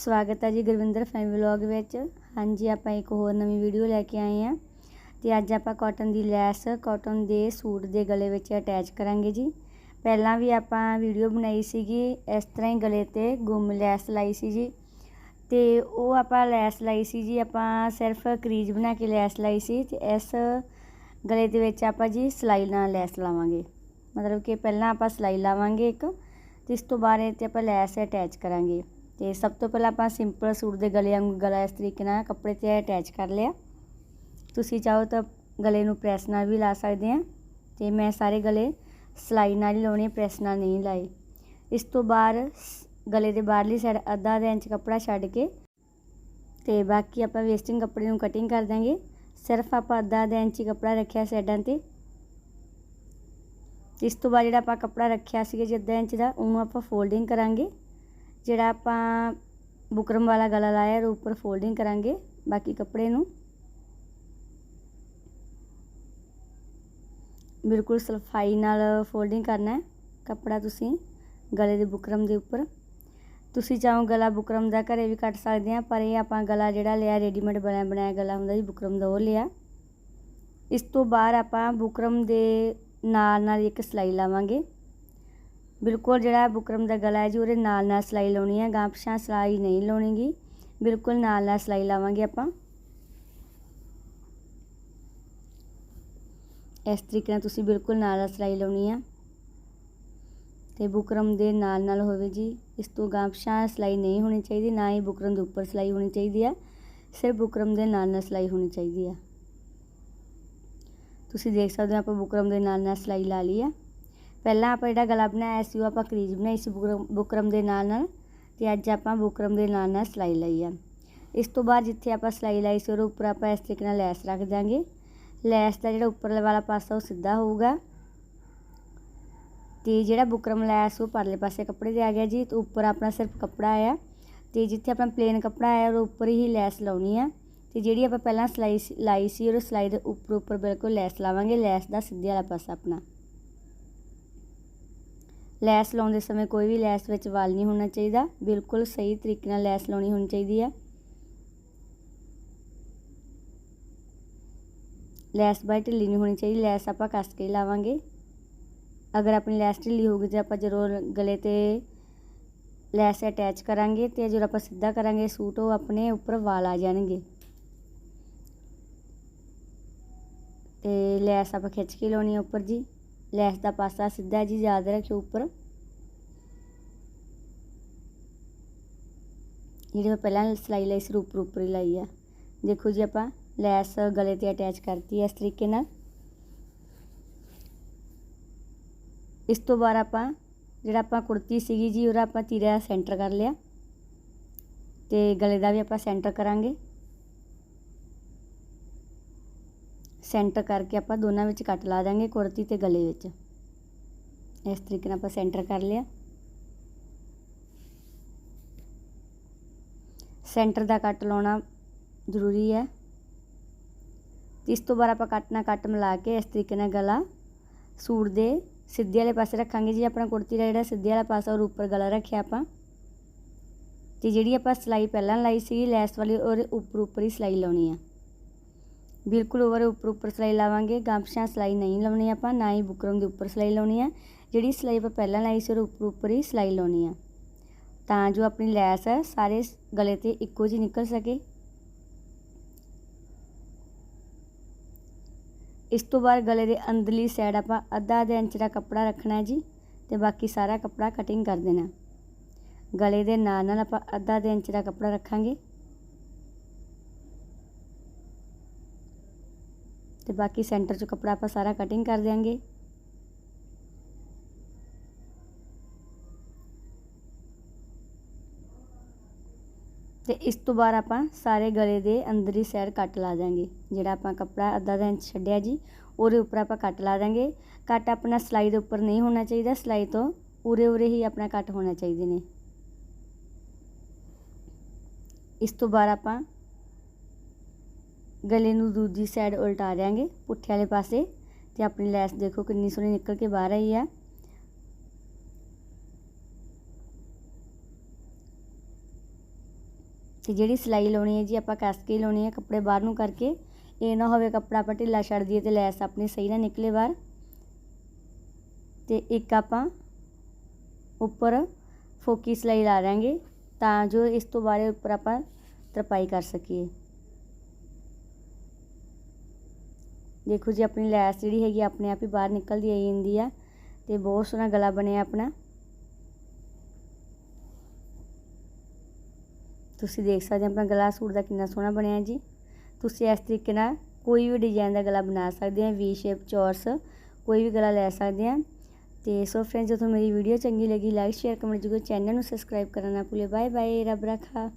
ਸਵਾਗਤ ਹੈ ਜੀ ਗੁਰਵਿੰਦਰ ਫੈਮਿਲੀ ਵਲੌਗ ਵਿੱਚ। ਹਾਂਜੀ, ਆਪਾਂ ਇੱਕ ਹੋਰ ਨਵੀਂ ਵੀਡੀਓ ਲੈ ਕੇ ਆਏ ਆ ਤੇ ਅੱਜ ਆਪਾਂ ਕਾਟਨ ਦੀ ਲੈਸ ਕਾਟਨ ਦੇ ਸੂਟ ਦੇ ਗਲੇ ਵਿੱਚ ਅਟੈਚ ਕਰਾਂਗੇ ਜੀ। ਪਹਿਲਾਂ ਵੀ ਆਪਾਂ ਵੀਡੀਓ ਬਣਾਈ ਸੀਗੀ, ਇਸ ਤਰ੍ਹਾਂ ਹੀ ਗਲੇ ਤੇ ਗੁੰਮ ਲੈਸ ਲਾਈ ਸੀ ਜੀ। ਤੇ ਉਹ ਆਪਾਂ ਲੈਸ ਲਾਈ ਸੀ ਜੀ, ਆਪਾਂ ਸਿਰਫ ਕਰੀਜ ਬਣਾ ਕੇ ਲੈਸ ਲਾਈ ਸੀ ਤੇ ਇਸ ਗਲੇ ਦੇ ਵਿੱਚ ਆਪਾਂ ਜੀ ਸਲਾਈ ਨਾਲ ਲੈਸ ਲਾਵਾਂਗੇ। ਮਤਲਬ ਕਿ ਪਹਿਲਾਂ ਆਪਾਂ ਸਲਾਈ ਲਾਵਾਂਗੇ ਇੱਕ, ਤੇ ਇਸ ਤੋਂ ਬਾਅਦ ਇਹ ਤੇ ਆਪਾਂ ਲੈਸ ਅਟੈਚ ਕਰਾਂਗੇ। ਤੇ ਸਭ ਤੋਂ ਪਹਿਲਾਂ ਆਪਾਂ ਸਿੰਪਲ ਸੂਟ ਦੇ ਗਲੇ ਵਾਂਗੂ ਗਲਾ ਇਸ ਤਰੀਕੇ ਨਾਲ ਕੱਪੜੇ ਤੇ ਅਟੈਚ ਕਰ ਲਿਆ। ਤੁਸੀਂ ਚਾਹੋ ਤਾਂ ਗਲੇ ਨੂੰ ਪ੍ਰੈਸ ਨਾਲ ਵੀ ਲਾ ਸਕਦੇ ਆ ਤੇ ਮੈਂ ਸਾਰੇ ਗਲੇ ਸਲਾਈ ਨਾਲ ਹੀ ਲਾਉਣੇ ਪ੍ਰੈਸ ਨਾਲ ਨਹੀਂ ਲਾਏ। ਇਸ ਤੋਂ ਬਾਅਦ ਗਲੇ ਦੇ ਬਾਹਰਲੀ ਸਾਈਡ ਅੱਧਾ ਅੱਧਾ ਇੰਚ ਕੱਪੜਾ ਛੱਡ ਕੇ ਤੇ ਬਾਕੀ ਆਪਾਂ ਵੇਸਟਿੰਗ ਕੱਪੜੇ ਨੂੰ ਕਟਿੰਗ ਕਰ ਦਾਂਗੇ। ਸਿਰਫ ਆਪਾਂ ਅੱਧਾ ਅੱਧਾ ਇੰਚ ਕੱਪੜਾ ਰੱਖਿਆ ਸਾਈਡਾਂ ਤੇ। ਇਸ ਤੋਂ ਬਾਅਦ ਜਿਹੜਾ ਆਪਾਂ ਕੱਪੜਾ ਰੱਖਿਆ ਸੀਗਾ ਜੀ ਅੱਧਾ ਇੰਚ ਦਾ, ਉਹਨੂੰ ਆਪਾਂ ਫੋਲਡਿੰਗ ਕਰਾਂਗੇ। ਜਿਹੜਾ ਆਪਾਂ ਬੁਕਰਮ ਵਾਲਾ ਗਲਾ ਲਾਇਆ ਉਹ ਉੱਪਰ ਫੋਲਡਿੰਗ ਕਰਾਂਗੇ, ਬਾਕੀ ਕੱਪੜੇ ਨੂੰ। ਬਿਲਕੁਲ ਸਫ਼ਾਈ ਨਾਲ ਫੋਲਡਿੰਗ ਕਰਨਾ ਹੈ ਕੱਪੜਾ ਤੁਸੀਂ ਗਲੇ ਦੇ ਬੁਕਰਮ ਦੇ ਉੱਪਰ। ਤੁਸੀਂ ਚਾਹੋ ਗਲਾ ਬੁਕਰਮ ਦਾ ਘਰੇ ਵੀ ਕੱਟ ਸਕਦੇ ਆ ਪਰ ਇਹ ਆਪਾਂ ਗਲਾ ਜਿਹੜਾ ਲਿਆ ਰੈਡੀਮੇਡ ਬਣਿਆ, ਬਣਾਇਆ ਗਲਾ ਹੁੰਦਾ ਜੀ ਬੁਕਰਮ ਦਾ ਉਹ ਲਿਆ। ਇਸ ਤੋਂ ਬਾਅਦ ਆਪਾਂ ਬੁਕਰਮ ਦੇ ਨਾਲ ਨਾਲ ਇੱਕ ਸਲਾਈ ਲਾਵਾਂਗੇ। ਬਿਲਕੁਲ ਜਿਹੜਾ ਬੁਕਰਮ ਦਾ ਗਲਾ ਹੈ ਜੀ, ਉਹਦੇ ਨਾਲ ਨਾਲ ਸਲਾਈ ਲਾਉਣੀ ਹੈ ਗਾਂ ਪਛਾਂ ਸਲਾਈ ਨਹੀਂ ਲਾਉਣੀਗੀ। ਬਿਲਕੁਲ ਨਾਲ ਨਾਲ ਸਲਾਈ ਲਾਵਾਂਗੇ ਆਪਾਂ। ਇਸ ਤਰੀਕੇ ਨਾਲ ਤੁਸੀਂ ਬਿਲਕੁਲ ਨਾਲ ਨਾਲ ਸਲਾਈ ਲਾਉਣੀ ਆ। ਤੇ ਬੁਕਰਮ ਦੇ ਨਾਲ ਨਾਲ ਹੋਵੇ ਜੀ, ਇਸ ਤੋਂ ਗਾਂ ਪਛਾਂ ਸਲਾਈ ਨਹੀਂ ਹੋਣੀ ਚਾਹੀਦੀ, ਨਾ ਹੀ ਬੁਕਰਮ ਦੇ ਉੱਪਰ ਸਲਾਈ ਹੋਣੀ ਚਾਹੀਦੀ ਆ। ਸਿਰਫ ਬੁਕਰਮ ਦੇ ਨਾਲ ਨਾਲ ਸਲਾਈ ਹੋਣੀ ਚਾਹੀਦੀ ਆ। ਤੁਸੀਂ ਦੇਖ ਸਕਦੇ ਹੋ ਆਪਾਂ ਬੁਕਰਮ ਦੇ ਨਾਲ ਨਾਲ ਸਲਾਈ ਲਾ ਲਈ ਆ। ਪਹਿਲਾਂ ਆਪਾਂ ਜਿਹੜਾ ਗਲਾ ਬਣਾਇਆ ਸੀ ਉਹ ਆਪਾਂ ਕਰੀਜ ਬਣਾਈ ਸੀ ਬੁਕਰਮ ਬੁਕਰਮ ਦੇ ਨਾਲ ਨਾਲ ਤੇ ਅੱਜ ਆਪਾਂ ਬੁਕਰਮ ਦੇ ਨਾਲ ਨਾਲ ਸਲਾਈ ਲਈ ਆ। ਇਸ ਤੋਂ ਬਾਅਦ ਜਿੱਥੇ ਆਪਾਂ ਸਲਾਈ ਲਾਈ ਸੀ ਉਹਦੇ ਉੱਪਰ ਆਪਾਂ ਇਸ ਤਰੀਕੇ ਨਾਲ ਲੈਸ ਰੱਖ ਦਾਂਗੇ ਲੈਸ ਦਾ ਜਿਹੜਾ ਉੱਪਰਲੇ ਵਾਲਾ ਪਾਸਾ ਉਹ ਸਿੱਧਾ ਹੋਊਗਾ। ਤੇ ਜਿਹੜਾ ਬੁਕਰਮ ਲੈਸ ਉਹ ਪਰਲੇ ਪਾਸੇ ਕੱਪੜੇ 'ਤੇ ਆ ਗਿਆ ਜੀ, ਤੇ ਉੱਪਰ ਆਪਣਾ ਸਿਰਫ ਕੱਪੜਾ ਆਇਆ ਤੇ ਜਿੱਥੇ ਆਪਣਾ ਪਲੇਨ ਕੱਪੜਾ ਆਇਆ ਉਹਦੇ ਉੱਪਰ ਹੀ ਲੈਸ ਲਾਉਣੀ ਆ। ਤੇ ਜਿਹੜੀ ਆਪਾਂ ਪਹਿਲਾਂ ਸਲਾਈ ਲਾਈ ਸੀ ਉਹ ਸਲਾਈ ਦੇ ਉੱਪਰ ਉੱਪਰ ਬਿਲਕੁਲ ਲੈਸ ਲਾਵਾਂਗੇ, ਲੈਸ ਦਾ ਸਿੱਧੇ ਵਾਲਾ ਪਾਸਾ ਆਪਣਾ। ਲੈਸ ਲਾਉਂਦੇ ਸਮੇਂ ਕੋਈ ਵੀ ਲੈਸ ਵਿੱਚ ਵਾਲ ਨਹੀਂ ਹੋਣਾ ਚਾਹੀਦਾ। ਬਿਲਕੁਲ ਸਹੀ ਤਰੀਕੇ ਨਾਲ ਲੈਸ ਲਾਉਣੀ ਹੋਣੀ ਚਾਹੀਦੀ ਹੈ ਲੈਸ ਬਾਈ ਢਿੱਲੀ ਨਹੀਂ ਹੋਣੀ ਚਾਹੀਦੀ। ਲੈਸ ਆਪਾਂ ਕੱਸ ਕੇ ਲਾਵਾਂਗੇ। ਅਗਰ ਆਪਣੀ ਲੈਸ ਢਿੱਲੀ ਹੋਊਗੀ ਤੇ ਆਪਾਂ ਜਦੋਂ ਗਲੇ ਤੇ ਲੈਸ ਅਟੈਚ ਕਰਾਂਗੇ ਤੇ ਜਦੋਂ ਆਪਾਂ ਸਿੱਧਾ ਕਰਾਂਗੇ ਸੂਟ, ਉਹ ਆਪਣੇ ਉੱਪਰ ਵਾਲ ਆ ਜਾਣਗੇ। ਤੇ ਲੈਸ ਆਪਾਂ ਖਿੱਚ ਕੇ ਲਾਉਣੀ ਹੈ ਉੱਪਰ ਜੀ। ਲੈਸ ਦਾ ਪਾਸਾ ਸਿੱਧਾ ਜੀ ਯਾਦ ਰੱਖਿਓ ਉੱਪਰ। ਜਿਹੜੀ ਮੈਂ ਪਹਿਲਾਂ ਸਿਲਾਈ ਲਈ ਸੀ ਉੱਪਰ ਉੱਪਰ ਹੀ ਲਾਈ ਆ। ਦੇਖੋ ਜੀ ਆਪਾਂ, ਲੈਸ ਗਲੇ ਤੇ ਅਟੈਚ ਕਰਤੀ ਇਸ ਤਰੀਕੇ ਨਾਲ। ਇਸ ਤੋਂ ਬਾਅਦ ਆਪਾਂ, ਜਿਹੜਾ ਆਪਾਂ ਕੁੜਤੀ ਸੀਗੀ ਜੀ, ਉਹਦਾ ਆਪਾਂ ਤੀਰਾ ਸੈਂਟਰ ਕਰ ਲਿਆ। ਤੇ ਗਲੇ ਦਾ ਵੀ ਆਪਾਂ ਸੈਂਟਰ ਕਰਾਂਗੇ। ਸੈਂਟਰ ਕਰਕੇ ਆਪਾਂ ਦੋਨਾਂ ਵਿੱਚ ਕੱਟ ਲਾ ਦਾਂਗੇ ਕੁੜਤੀ ਤੇ ਗਲੇ ਵਿੱਚ। ਇਸ ਤਰੀਕੇ ਨਾਲ ਆਪਾਂ ਸੈਂਟਰ ਕਰ ਲਿਆ। ਸੈਂਟਰ ਦਾ ਕੱਟ ਲਾਉਣਾ ਜ਼ਰੂਰੀ ਹੈ। ਇਸ ਤੋਂ ਬਾਅਦ ਆਪਾਂ ਕੱਟ ਨਾਲ ਕੱਟ ਮਿਲਾ ਕੇ ਇਸ ਤਰੀਕੇ ਨਾਲ ਗਲਾ ਸੂਟ ਦੇ ਸਿੱਧੇ ਵਾਲੇ ਪਾਸੇ ਰੱਖਾਂਗੇ। ਜੀ ਆਪਣਾ ਕੁੜਤੀ ਦਾ ਜਿਹੜਾ ਸਿੱਧੇ ਵਾਲਾ ਪਾਸਾ ਉਹ ਉੱਪਰ ਗਲਾ ਰੱਖਿਆ ਆਪਾਂ, ਤੇ ਜਿਹੜੀ ਆਪਾਂ ਸਲਾਈ ਪਹਿਲਾਂ ਲਾਈ ਸੀ ਲੈਸ ਵਾਲੀ, ਉਹਦੇ ਉੱਪਰ ਉੱਪਰ ਹੀ ਸਲਾਈ ਲਾਉਣੀ ਆ। ਬਿਲਕੁਲ ਓਵਰ ਉੱਪਰ ਉੱਪਰ ਸਲਾਈ ਲਾਵਾਂਗੇ। ਗਾਂਪਸ਼ਾਂ ਸਲਾਈ ਨਹੀਂ ਲਾਉਣੀ ਆਪਾਂ, ਨਾ ਹੀ ਬੁਕਰਮ ਦੇ ਉੱਪਰ ਸਲਾਈ ਲਾਉਣੀ ਆ। ਜਿਹੜੀ ਸਲਾਈ ਆਪਾਂ ਪਹਿਲਾਂ ਲਾਈ ਸੀ, ਉਹ ਉੱਪਰ ਉੱਪਰ ਹੀ ਸਲਾਈ ਲਾਉਣੀ ਆ। ਤਾਂ ਜੋ ਆਪਣੀ ਲੈਸ ਹੈ ਸਾਰੇ ਗਲੇ ਤੇ ਇੱਕੋ ਜਿਹੀ ਨਿਕਲ ਸਕੇ। ਇਸ ਤੋਂ ਬਾਅਦ ਗਲੇ ਦੇ ਅੰਦਰਲੀ ਸਾਈਡ ਆਪਾਂ ਅੱਧਾ ਅੱਧਾ ਇੰਚ ਦਾ ਕੱਪੜਾ ਰੱਖਣਾ ਜੀ, ਤੇ ਬਾਕੀ ਸਾਰਾ ਕੱਪੜਾ ਕਟਿੰਗ ਕਰ ਦੇਣਾ। ਗਲੇ ਦੇ ਨਾਲ ਨਾਲ ਆਪਾਂ ਅੱਧਾ ਅੱਧਾ ਇੰਚ ਦਾ ਕੱਪੜਾ ਰੱਖਾਂਗੇ। ਤੇ ਬਾਕੀ ਸੈਂਟਰ 'ਚ ਕੱਪੜਾ ਆਪਾਂ ਸਾਰਾ ਕਟਿੰਗ ਕਰ ਦਿਆਂਗੇ। ਤੇ ਇਸ ਤੋਂ ਬਾਅਦ ਆਪਾਂ ਸਾਰੇ ਗਲੇ ਦੇ ਅੰਦਰਲੀ ਸਾਈਡ ਕੱਟ ਲਾ ਦਾਂਗੇ ਜਿਹੜਾ ਆਪਾਂ ਕੱਪੜਾ ਅੱਧਾ ਦਾ ਇੰਚ ਛੱਡਿਆ ਜੀ, ਉਹਦੇ ਉੱਪਰ ਆਪਾਂ ਕੱਟ ਲਾ ਦਾਂਗੇ ਕੱਟ ਆਪਣਾ ਸਲਾਈ ਦੇ ਉੱਪਰ ਨਹੀਂ ਹੋਣਾ ਚਾਹੀਦਾ ਸਲਾਈ ਤੋਂ ਉਰੇ ਉਰੇ ਹੀ ਆਪਣਾ ਕੱਟ ਹੋਣਾ ਚਾਹੀਦੇ ਨੇ। ਇਸ ਤੋਂ ਬਾਅਦ ਆਪਾਂ ਗਲੇ ਨੂੰ ਦੂਜੀ ਸਾਈਡ ਉਲਟਾ ਦਿਆਂਗੇ, ਪੁੱਠੇ ਵਾਲੇ ਪਾਸੇ। ਤੇ ਆਪਣੀ ਲੈਸ ਦੇਖੋ ਕਿੰਨੀ ਸੋਹਣੀ ਨਿਕਲ ਕੇ ਬਾਹਰ ਆਈ ਆ। ਤੇ ਜਿਹੜੀ ਸਿਲਾਈ ਲਾਉਣੀ ਹੈ ਜੀ, ਆਪਾਂ ਕੱਸ ਕੇ ਲਾਉਣੀ ਹੈ ਕੱਪੜੇ ਬਾਹਰ ਨੂੰ ਕਰਕੇ। ਇਹ ਨਾ ਹੋਵੇ ਕੱਪੜਾ ਆਪਾਂ ਢਿੱਲਾ ਛੱਡ ਦਈਏ ਤੇ ਲੈਸ ਆਪਣੀ ਸਹੀ ਨਾ ਨਿਕਲੇ ਬਾਹਰ। ਤੇ ਇੱਕ ਆਪਾਂ ਉੱਪਰ ਫੋਕੀ ਸਿਲਾਈ ਲਾ ਲਾਂਗੇ ਤਾਂ ਜੋ ਇਸ ਤੋਂ ਬਾਅਦ ਉੱਪਰ ਆਪਾਂ ਤਰਪਾਈ ਕਰ ਸਕੀਏ। ਦੇਖੋ ਜੀ, ਆਪਣੀ ਲੈਸ ਜਿਹੜੀ ਹੈਗੀ ਆਪਣੇ ਆਪ ਹੀ ਬਾਹਰ ਨਿਕਲਦੀ ਆਈ ਜਾਂਦੀ ਆ ਤੇ ਬਹੁਤ ਸੋਹਣਾ ਗਲਾ ਬਣਿਆ ਆਪਣਾ। ਤੁਸੀਂ ਦੇਖ ਸਕਦੇ ਹੋ ਆਪਣਾ ਗਲਾ ਸੂਟ ਦਾ ਕਿੰਨਾ ਸੋਹਣਾ ਬਣਿਆ ਜੀ। ਤੁਸੀਂ ਇਸ ਤਰੀਕੇ ਨਾਲ ਕੋਈ ਵੀ ਡਿਜ਼ਾਈਨ ਦਾ ਗਲਾ ਬਣਾ ਸਕਦੇ ਆ ਵੀ ਸ਼ੇਪ ਚੌਰਸ, ਕੋਈ ਵੀ ਗਲਾ ਲੈ ਸਕਦੇ ਆ। ਤੇ ਸੋ ਫਰੈਂਡਸ ਜੇ ਤੁਹਾਨੂੰ ਮੇਰੀ ਵੀਡੀਓ ਚੰਗੀ ਲੱਗੀ ਲਾਈਕ ਸ਼ੇਅਰ ਕਮੈਂਟ ਜਰੂਰ ਚੈਨਲ ਨੂੰ ਸਬਸਕ੍ਰਾਈਬ ਕਰਨਾ ਨਾ ਭੁੱਲੇ। ਬਾਏ ਬਾਏ ਰੱਬ ਰੱਖਾ।